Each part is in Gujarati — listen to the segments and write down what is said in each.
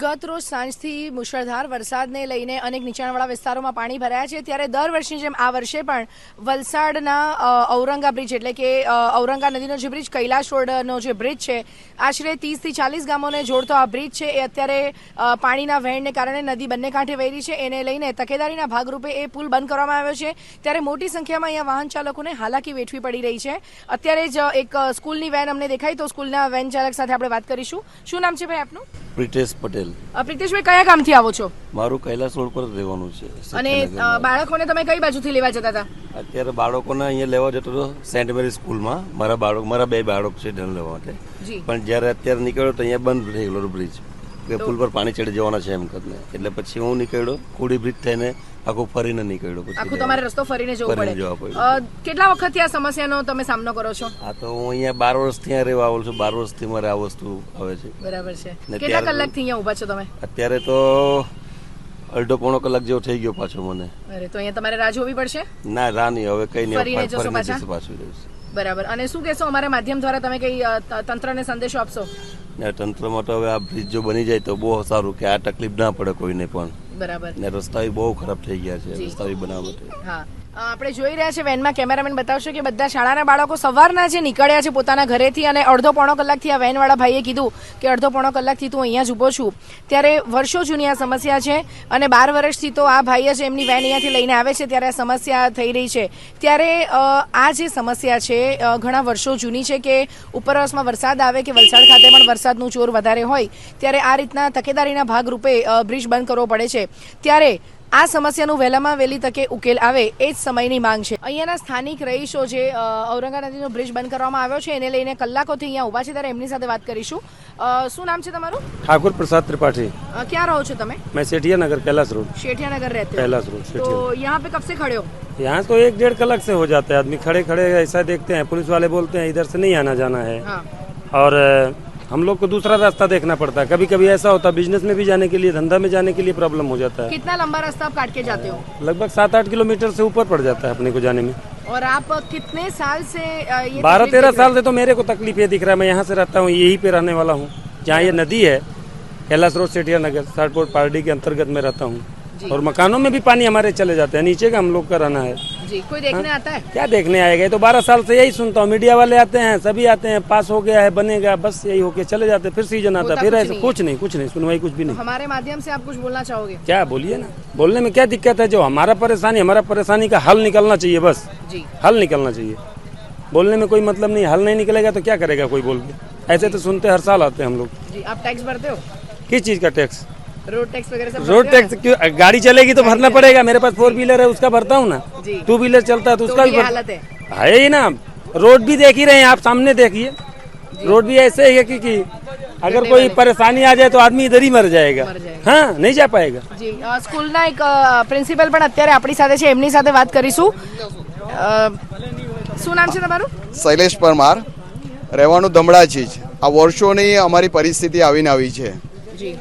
ગત રોજ સાંજથી મુશળધાર વરસાદને લઈને અનેક નીચાણવાળા વિસ્તારોમાં પાણી ભરાયા છે. ત્યારે દર વર્ષની જેમ આ વર્ષે પણ વલસાડના ઔરંગા બ્રિજ એટલે કે ઔરંગા નદીનો જે બ્રિજ, કૈલાશ રોડનો જે બ્રિજ છે, આશરે ત્રીસથી ચાલીસ ગામોને જોડતો આ બ્રિજ છે. એ અત્યારે પાણીના વહેણને કારણે નદી બંને કાંઠે વહેરી છે. એને લઈને તકેદારીના ભાગરૂપે એ પુલ બંધ કરવામાં આવ્યો છે. ત્યારે મોટી સંખ્યામાં અહીંયા વાહન ચાલકોને હાલાકી વેઠવી પડી રહી છે. અત્યારે જ એક સ્કૂલની વેન અમને દેખાઈ તો સ્કૂલના વેન ચાલક સાથે આપણે વાત કરીશું. શું નામ છે ભાઈ આપનું? પ્રિટેશ પટેલ. અ, પ્રિતેશભાઈ કયા ગામથી આવો છો? મારું કૈલાસ રોડ પર રહેવાનું છે અને બાળકોને તમે કઈ બાજુથી લેવા જતા હતા? અત્યારે બાળકોને અહીંયા લેવા જતો હતો સેન્ટ મેરી સ્કૂલમાં. મારા બાળક મારા બે બાળક છે લેવા માટે. પણ જ્યારે અત્યારે નીકળ્યો તો અહીંયા બંધ થઈ ગયેલો બ્રિજ કે પુલ પર પાણી ચડી જવાના છે એમ કરીને એટલે પછી હું નીકળ્યો કોડી બ્રિજ થઈને આખું ફરીને નીકળ્યો. પછી આખું તમારે રસ્તો ફરીને જવું પડે. જવા પડે કેટલા વખતથી આ સમસ્યાનો તમે સામનો કરો છો? આ તો હું અહીંયા બાર વર્ષથી અહીંયા રહેવા આવું છું. બાર વર્ષથી મારે આ વસ્તુ આવે છે. બરાબર છે. કેટલા કલાકથી અહીંયા ઊભા છો તમે? અત્યારે તો અડધો પોણો કલાક જેવો થઈ ગયો પાછો મને. અરે તો અહીંયા તમારે રાહ જોવી પડશે? ના રાહ નહીં હવે કઈ નહીં. ફરીને પાછા? બરાબર. અને શું કહેશો? અમારા માધ્યમ દ્વારા તમે કઈ તંત્રને સંદેશો આપશો? ને તંત્રમાં તો હવે આ બ્રિજ જો બની જાય તો બહુ સારું કે આ તકલીફ ના પડે કોઈને પણ. બરાબર. ને રસ્તા બહુ ખરાબ થઈ ગયા છે રસ્તા બનાવવા માટે. હા. આપણે જોઈ રહ્યા છે વેનમાં કેમેરામેન બતાવશે કે બધા શાળાના બાળકો સવારના જે નીકળ્યા છે પોતાના ઘરેથી અને અડધો પોણો કલાકથી આ વેનવાળા ભાઈએ કીધું કે અડધો પોણો કલાકથી તું અહીંયા જ ઊભો છું. ત્યારે વર્ષો જૂની આ સમસ્યા છે અને બાર વર્ષથી તો આ ભાઈએ જ એમની વેન અહીંયાથી લઈને આવે છે ત્યારે આ સમસ્યા થઈ રહી છે. ત્યારે આ જે સમસ્યા છે ઘણા વર્ષો જૂની છે કે ઉપરવાસમાં વરસાદ આવે કે વલસાડ ખાતે પણ વરસાદનું જોર વધારે હોય, ત્યારે આ રીતના તકેદારીના ભાગરૂપે બ્રિજ બંધ કરવો પડે છે. ત્યારે આ સમસ્યાનું વહેલામાં વહેલી તકે ઉકેલ આવે એ જ સમયની માંગ છે. અહીંયાના સ્થાનિક રહીશો જે ઔરંગા નદીનો બ્રિજ બંધ કરવામાં આવ્યો છે એને લઈને કલાકોથી અહીંયા ઊભા છે ત્યારે એમની સાથે વાત કરીશું. શું નામ છે તમારું? ઠાકુર પ્રસાદ ત્રિપાઠી. ક્યાં રહો છો તમે? મેં શેઠિયાનગર कैलाश રોડ. શેઠિયાનગર રહેતે कैलाश रोड तो यहाँ पे कब से खड़े हो यहाँ तो एक डेढ़ कलाक से हो जाता है आदमी खड़े खड़े ऐसा देखते हैं पुलिस वाले बोलते हैं इधर से नहीं आना जाना है और हम लोग को दूसरा रास्ता देखना पड़ता है। कभी कभी ऐसा होता है बिज़नेस में भी जाने के लिए धंधा में जाने के लिए प्रॉब्लम हो जाता है। कितना लंबा रास्ता आप काट के जाते हो? लगभग सात आठ किलोमीटर से ऊपर पड़ जाता है अपने को जाने में। और आप कितने साल से बारह तेरह साल से तो मेरे को तकलीफ़ ये दिख रहा है मैं यहाँ से रहता हूँ यही पे रहने वाला हूँ। जहाँ ये नदी है कैलाश रोड सेठिया नगर साठपोट पार्टी के अंतर्गत में रहता हूँ। और मकानों में भी पानी हमारे चले जाते हैं नीचे का हम लोग का रहना है। जी कोई देखने हा? आता है? क्या देखने आएगा? तो बारह साल से यही सुनता हूँ मीडिया वाले आते हैं सभी आते हैं पास हो गया है बनेगा बस यही होके चले जाते हैं फिर सीज़न आता है फिर ऐसा कुछ नहीं कुछ नहीं सुनवाई कुछ भी नहीं। हमारे माध्यम से आप कुछ बोलना चाहोगे? क्या बोलिए ना? बोलने में क्या दिक्कत है? जो हमारा परेशानी हमारा परेशानी का हल निकलना चाहिए बस। जी। हल निकलना चाहिए। बोलने में कोई मतलब नहीं हल नहीं निकलेगा तो क्या करेगा कोई बोल के? ऐसे तो सुनते हर साल आते हैं हम लोग। जी आप टैक्स भरते हो? किस चीज़ का टैक्स रोड टैक्स वगैरह सब रोड भरते हो टैक्स क्यों गाड़ी चलेगी तो भरना पड़ेगा मेरे पास फोर व्हीलर है उसका भरता हूँ ना जी। टू व्हीलर चलता है तो तो उसका भी ये भर- हालत है है ही ना रोड भी देख ही रहे हैं आप सामने देखिए रोड भी ऐसे ही है कि, कि अगर कोई परेशानी आ जाए तो आदमी इधर ही मर जाएगा मर जाएगा। हाँ नहीं जा पाएगा જી અ, સ્કૂલના એક અ, પ્રિન્સિપલ પણ અત્યારે આપણી સાથે છે એમની સાથે વાત કરીશું અ, શું નામ છે તમારું શૈલેષ પરમાર રહેવાનું દમડાજી જ આ વર્ષોની અમારી પરિસ્થિતિ આવીને આવી છે જી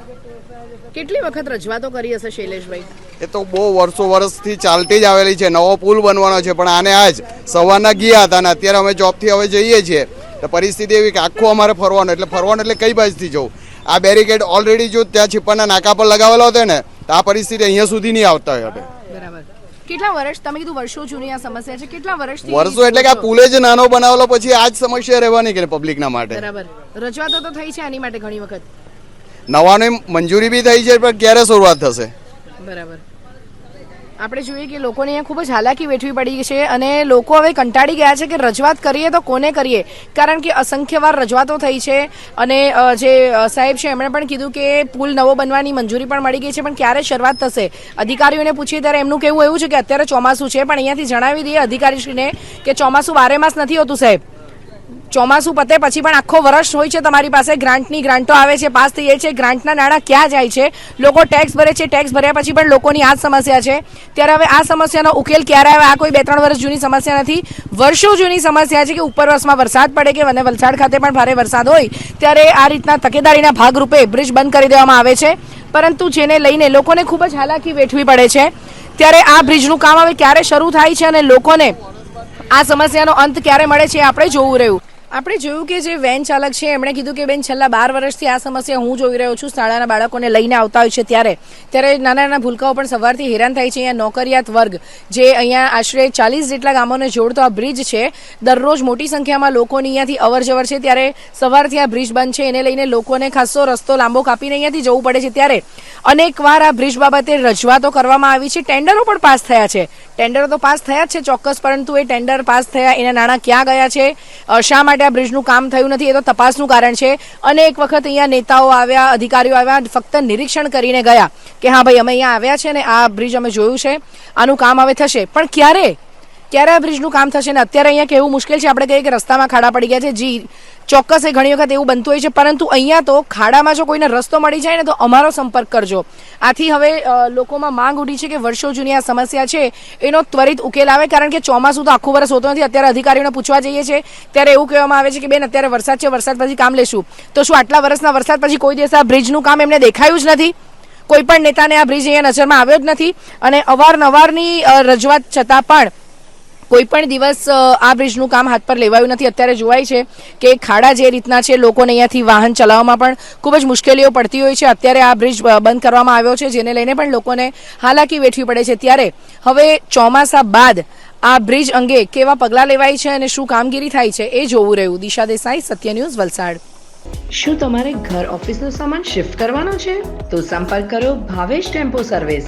કેટલી વખત રજૂઆતો કરી હશે શૈલેષભાઈ? એ તો બહુ વર્ષો વર્ષથી ચાલતી જ આવેલી છે નવો પુલ બનવાનો છે પણ આને આજ સવારના ગયા હતા અને અત્યારે અમે જોબથી હવે જઈએ છીએ. તો પરિસ્થિતિ એવી કે આખું અમારે ફરવાનું એટલે ફરવાનું એટલે કઈ બાજુથી જવું? આ બેરિકેડ ઓલરેડી જો ત્યાં છીપણના નાકા પર લગાવેલો હતો ને તો આ પરિસ્થિતિ અહીંયા સુધી નહીં આવતા હોય બરાબર. કેટલા વર્ષ તમે કીધું વર્ષો જૂની આ સમસ્યા છે કેટલા વર્ષ વર્ષો એટલે કે આ પુલે જ નાનો બનાવેલો પછી આ જ સમસ્યા રહેવાની કે પબ્લિકના માટે? બરાબર. રજૂઆતો તો થઈ છે આની માટે ઘણી વખત. નવાની મંજૂરી બી થઈ છે, પણ ક્યારે શરૂઆત થશે? બરાબર. આપણે જોઈએ કે લોકોને અહીંયા ખૂબ જ હાલાકી વેઠવી પડી છે અને લોકો હવે કંટાળી ગયા છે કે રજૂઆત કરીએ તો કોને કરીએ? કારણ કે અસંખ્યવાર રજૂઆતો થઈ છે અને જે સાહેબ છે, એમણે પણ કીધું કે પુલ નવો બનવાની મંજૂરી પણ મળી ગઈ છે, પણ ક્યારે શરૂઆત થશે? અધિકારીઓને પૂછીએ ત્યારે એમનું કહેવું એવું છે કે અત્યારે ચોમાસું છે, પણ અહીંયાથી જણાવી દઈએ અધિકારીશ્રીને કે ચોમાસું બારે માસ નથી હોતું, સાહેબ. ચોમાસું પતે પછી પણ આખો વર્ષ હોય છે તમારી પાસે. ગ્રાન્ટની ગ્રાન્ટો આવે છે, પાસ થઈ છે. ગ્રાન્ટના નાણાં ક્યાં જાય છે? લોકો ટેક્સ ભરે છે ટેક્સ ભર્યા પછી પણ લોકોની આ જ સમસ્યા છે. ત્યારે હવે આ સમસ્યાનો ઉકેલ ક્યારે આવે? આ કોઈ બે ત્રણ વર્ષ જૂની સમસ્યા નથી. વર્ષો જૂની સમસ્યા છે કે ઉપરવાસમાં વરસાદ પડે કે અને વલસાડ ખાતે પણ ભારે વરસાદ હોય, ત્યારે આ રીતના તકેદારીના ભાગરૂપે બ્રિજ બંધ કરી દેવામાં આવે છે. પરંતુ જેને લઈને લોકોને ખૂબ જ હાલાકી વેઠવી પડે છે. ત્યારે આ બ્રિજનું કામ હવે ક્યારે શરૂ થાય છે અને લોકોને આ સમસ્યાનો અંત ક્યારે મળે છે આપણે જોવું રહ્યું. આપણે જોયું કે જે વેન ચાલક છે, એમણે કીધું કે બેન છેલ્લા બાર વર્ષથી આ સમસ્યા હું જોઈ રહ્યો છું, શાળાના બાળકોને લઈને આવતા હોય છે ત્યારે. ત્યારે નાના નાના ભૂલકાઓ પણ સવારથી હેરાન થાય છે, અહીંયા નોકરિયાત વર્ગ, જે અહીંયા આશરે ચાલીસ જેટલા ગામોને જોડતો આ બ્રિજ છે, દરરોજ મોટી સંખ્યામાં લોકોની અહીંયાથી અવર જવર છે. ત્યારે સવારથી આ બ્રિજ બંધ છે, એને લઈને લોકોને ખાસો રસ્તો લાંબો કાપીને અહીંયાથી જવું પડે છે. ત્યારે અનેકવાર આ બ્રિજ બાબતે રજૂઆતો કરવામાં આવી છે. ટેન્ડરો પણ પાસ થયા છે. ટેન્ડરો તો પાસ થયા છે ચોક્કસ, પરંતુ એ ટેન્ડર પાસ થયા એના નાણાં ક્યાં ગયા છે? શા માટે આ બ્રિજનું કામ થયું નથી? એ તો તપાસનું કારણ છે. અને એક વખત અહીંયા નેતાઓ આવ્યા, અધિકારીઓ આવ્યા, ફક્ત નિરીક્ષણ કરીને ગયા કે હા ભાઈ, અમે અહીંયા આવ્યા છે ને આ બ્રિજ અમે જોયું છે, આનું કામ હવે થશે. પણ ક્યારે? ક્યારે આ બ્રિજનું કામ થશે ને? અત્યારે અહીંયા કેવું મુશ્કેલ છે? આપણે કહીએ કે રસ્તામાં ખાડા પડી ગયા છે. જી ચોક્કસ એ ઘણી વખત એવું બનતું હોય છે, પરંતુ અહીંયા તો ખાડામાં જો કોઈને રસ્તો મળી જાય ને તો અમારો સંપર્ક કરજો. આથી હવે લોકોમાં માંગ ઉઠી છે કે વર્ષો જૂની આ સમસ્યા છે, એનો ત્વરિત ઉકેલ આવે, કારણ કે ચોમાસું તો આખું વર્ષ હોતું નથી. અત્યારે અધિકારીઓને પૂછવા જઈએ છીએ, ત્યારે એવું કહેવામાં આવે છે કે બેન, અત્યારે વરસાદ છે, વરસાદ પછી કામ લેશું. તો શું આટલા વર્ષના વરસાદ પછી કોઈ દિવસ આ બ્રિજનું કામ એમને દેખાયું જ નથી? કોઈ પણ નેતાને આ બ્રિજ અહીંયા નજરમાં આવ્યો જ નથી. અને અવારનવારની રજૂઆત છતાં પણ કોઈ પણ દિવસ આ બ્રિજનું કામ હાથ પર લેવાયું નથી. અત્યારે જોવાય છે કે ખાડા જે રીતના છે, લોકોને અહીંયાથી વાહન ચલાવવામાં પણ ખૂબ જ મુશ્કેલીઓ પડતી હોય છે. અત્યારે આ બ્રિજ બંધ કરવામાં આવ્યો છે, જેને લઈને પણ લોકોને હાલાકી વેઠવી પડે છે. ત્યારે હવે ચોમાસા બાદ આ બ્રિજ અંગે કેવા પગલાં લેવાય છે અને શું કામગીરી થાય છે એ જોવું રહ્યું. દિશા દેસાઈ, સત્ય ન્યૂઝ, વલસાડ. શું તમારે ઘર ઓફિસનો સામાન શિફ્ટ કરવાનો છે? તો સંપર્ક કરો ભાવેશ ટેમ્પો સર્વિસ.